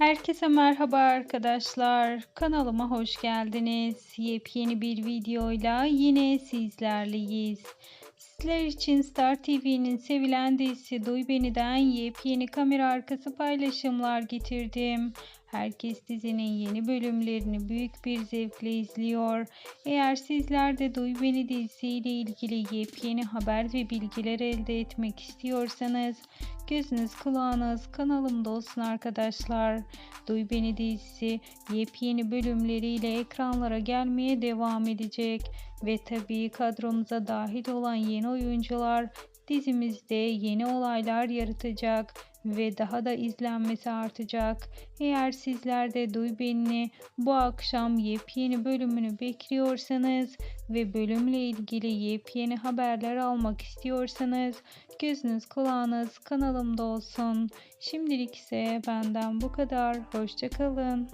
Herkese merhaba arkadaşlar. Kanalıma hoş geldiniz. Yepyeni bir videoyla yine sizlerleyiz. Sizler için Star TV'nin sevilen dizisi Duy Beni'den yepyeni kamera arkası paylaşımlar getirdim. Herkes dizinin yeni bölümlerini büyük bir zevkle izliyor. Eğer sizler de Duy Beni dizisiyle ilgili yepyeni haber ve bilgiler elde etmek istiyorsanız gözünüz kulağınız kanalımda olsun arkadaşlar. Duy Beni dizisi yepyeni bölümleriyle ekranlara gelmeye devam edecek. Ve tabii kadromuza dahil olan yeni oyuncular dizimizde yeni olaylar yaratacak ve daha da izlenmesi artacak. Eğer sizler de Duy Beni bu akşam yepyeni bölümünü bekliyorsanız ve bölümle ilgili yepyeni haberler almak istiyorsanız gözünüz kulağınız kanalımda olsun. Şimdilik ise benden bu kadar. Hoşçakalın.